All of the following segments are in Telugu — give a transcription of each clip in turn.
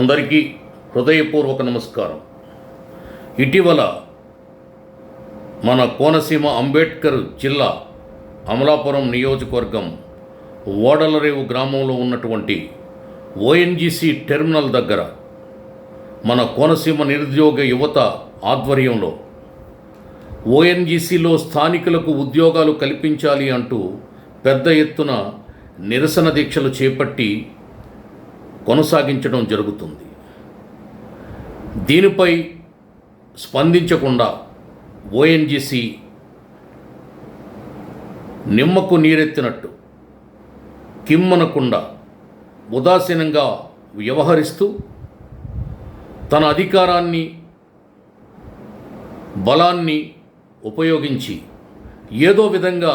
అందరికీ హృదయపూర్వక నమస్కారం. ఇటీవల మన కోనసీమ అంబేద్కర్ జిల్లా అమలాపురం నియోజకవర్గం ఓడలరేవు గ్రామంలో ఉన్నటువంటి ఓఎన్జీసీ టెర్మినల్ దగ్గర మన కోనసీమ నిరుద్యోగ యువత ఆధ్వర్యంలో ఓఎన్జీసీలో స్థానికులకు ఉద్యోగాలు కల్పించాలి అంటూ పెద్ద ఎత్తున నిరసన దీక్షలు చేపట్టి కొనసాగించడం జరుగుతుంది. దీనిపై స్పందించకుండా ఓఎన్జీసీ నిమ్మకు నీరెత్తినట్టు కిమ్మనకుండా ఉదాసీనంగా వ్యవహరిస్తూ తన అధికారాన్ని బలాన్ని ఉపయోగించి ఏదో విధంగా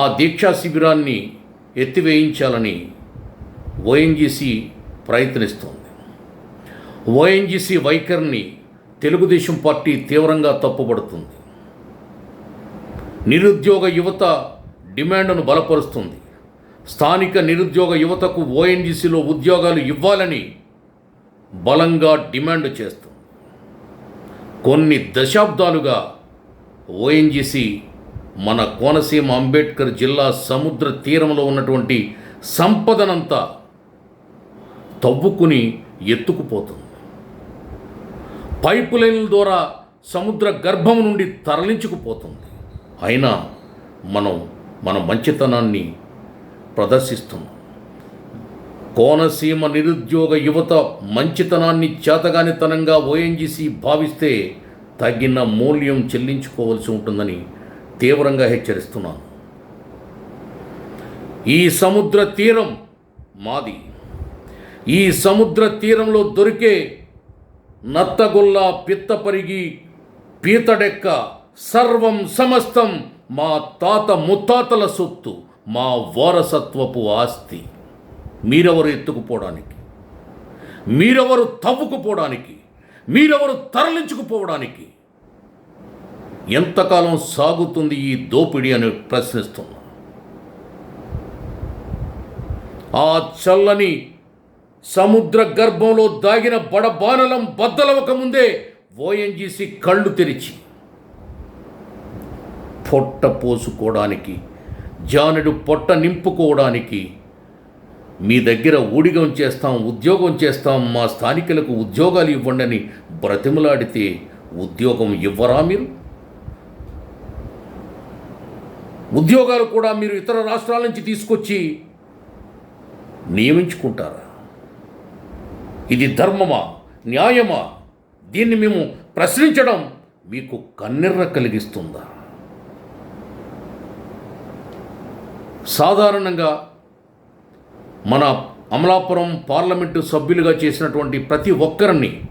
ఆ దీక్షా శిబిరాన్ని ఎత్తివేయించాలని ఓఎన్జీసీ ప్రయత్నిస్తోంది. ఓఎన్జీసీ వైఖరిని తెలుగుదేశం పార్టీ తీవ్రంగా తప్పుపడుతుంది నిరుద్యోగ యువత డిమాండ్ను బలపరుస్తుంది. స్థానిక నిరుద్యోగ యువతకు ఓఎన్జీసీలో ఉద్యోగాలు ఇవ్వాలని బలంగా డిమాండ్ చేస్తుంది. కొన్ని దశాబ్దాలుగా ఓఎన్జీసీ మన కోనసీమ అంబేద్కర్ జిల్లా సముద్ర తీరంలో ఉన్నటువంటి సంపదనంతా తవ్వుకుని ఎత్తుకుపోతుంది. పైపు లైన్ల ద్వారా సముద్ర గర్భం నుండి తరలించుకుపోతుంది. అయినా మనం మన మంచితనాన్ని ప్రదర్శిస్తున్నాం. కోనసీమ నిరుద్యోగ యువత మంచితనాన్ని చేతగానితనంగా ఓఎన్జీసీ భావిస్తే తగిన మూల్యం చెల్లించుకోవాల్సి ఉంటుందని తీవ్రంగా హెచ్చరిస్తున్నాను. ఈ సముద్ర తీరం మాది. ఈ సముద్ర తీరంలో దొరికే నత్తగుల్ల పిత్తపరిగి పీతడెక్క సర్వం సమస్తం మా తాత ముత్తాతల సొత్తు మా వారసత్వపు ఆస్తి. మీరెవరు ఎత్తుకుపోవడానికి? మీరెవరు తవ్వుకుపోవడానికి? మీరెవరు తరలించుకుపోవడానికి? ఎంతకాలం సాగుతుంది ఈ దోపిడీ అని ప్రశ్నిస్తున్నాను ఆ చల్లని సముద్ర గర్భంలో దాగిన బడబానలం బద్దలవకముందే ఓఎన్జీసీ కళ్ళు తెరిచి పొట్ట పోసుకోవడానికి జానుడు పొట్ట నింపుకోవడానికి మీ దగ్గర ఊడిగం చేస్తాం ఉద్యోగం చేస్తాం మా స్థానికులకు ఉద్యోగాలు ఇవ్వండి అని బ్రతిమలాడితే ఉద్యోగం ఇవ్వరా మీరు? ఉద్యోగాలు కూడా మీరు ఇతర రాష్ట్రాల నుంచి తీసుకొచ్చి నియమించుకుంటారా? ఇది ధర్మమా? న్యాయమా? దీన్ని మేము ప్రశ్నించడం మీకు కన్నెర్ర కలిగిస్తుందా? సాధారణంగా మన అమలాపురం పార్లమెంటు సభ్యులుగా చేసినటువంటి ప్రతి ఒక్కరిని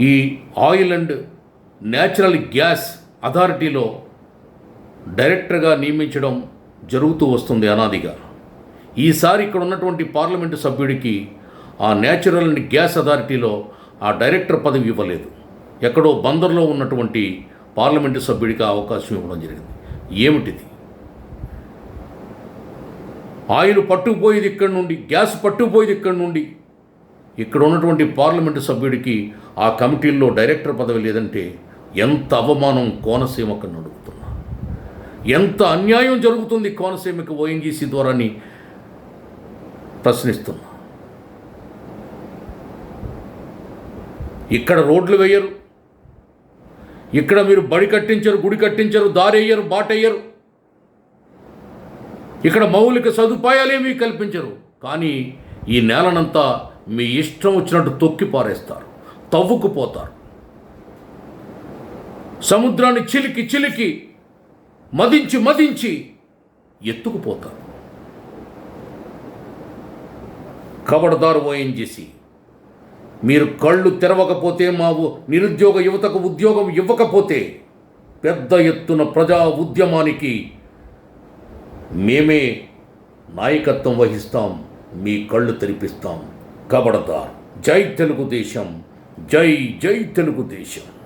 ఈ ఆయిల్ అండ్ న్యాచురల్ గ్యాస్ అథారిటీలో డైరెక్టర్గా నియమించడం జరుగుతూ వస్తుంది అనాదిగా. ఈసారి ఇక్కడ ఉన్నటువంటి పార్లమెంటు సభ్యుడికి ఆ న్యాచురల్ అండ్ గ్యాస్ అథారిటీలో ఆ డైరెక్టర్ పదవి ఇవ్వలేదు. ఎక్కడో బందర్లో ఉన్నటువంటి పార్లమెంటు సభ్యుడికి అవకాశం ఇవ్వడం జరిగింది. ఏమిటిది? ఆయిల్ పట్టుకుపోయేది ఇక్కడి నుండి గ్యాస్ పట్టుకుపోయేది ఇక్కడి నుండి. ఇక్కడ ఉన్నటువంటి పార్లమెంటు సభ్యుడికి ఆ కమిటీల్లో డైరెక్టర్ పదవి లేదంటే ఎంత అవమానం కోనసీమకు అడుగుతున్నా ఎంత అన్యాయం జరుగుతుంది కోనసీమకు ఓఎన్జీసీ ద్వారాని ప్రశ్నిస్తున్నా. ఇక్కడ రోడ్లు వేయరు. ఇక్కడ మీరు బడి కట్టించరు గుడి కట్టించరు దారేయ్యరు బాటయ్యరు ఇక్కడ మౌలిక సదుపాయాలేమీ కల్పించరు. కానీ ఈ నేలనంతా మీ ఇష్టం వచ్చినట్టు తొక్కి పారేస్తారు తవ్వుకుపోతారు. సముద్రాన్ని చిలికి చిలికి మదించి మదించి ఎత్తుకుపోతారు. కబడదారు ఓఎన్జీసీ. మీరు కళ్ళు తెరవకపోతే మా నిరుద్యోగ యువతకు ఉద్యోగం ఇవ్వకపోతే పెద్ద ఎత్తున ప్రజా ఉద్యమానికి మేమే నాయకత్వం వహిస్తాం మీ కళ్ళు తెరిపిస్తాం. కబడదార్. జై తెలుగుదేశం. జై జై తెలుగుదేశం.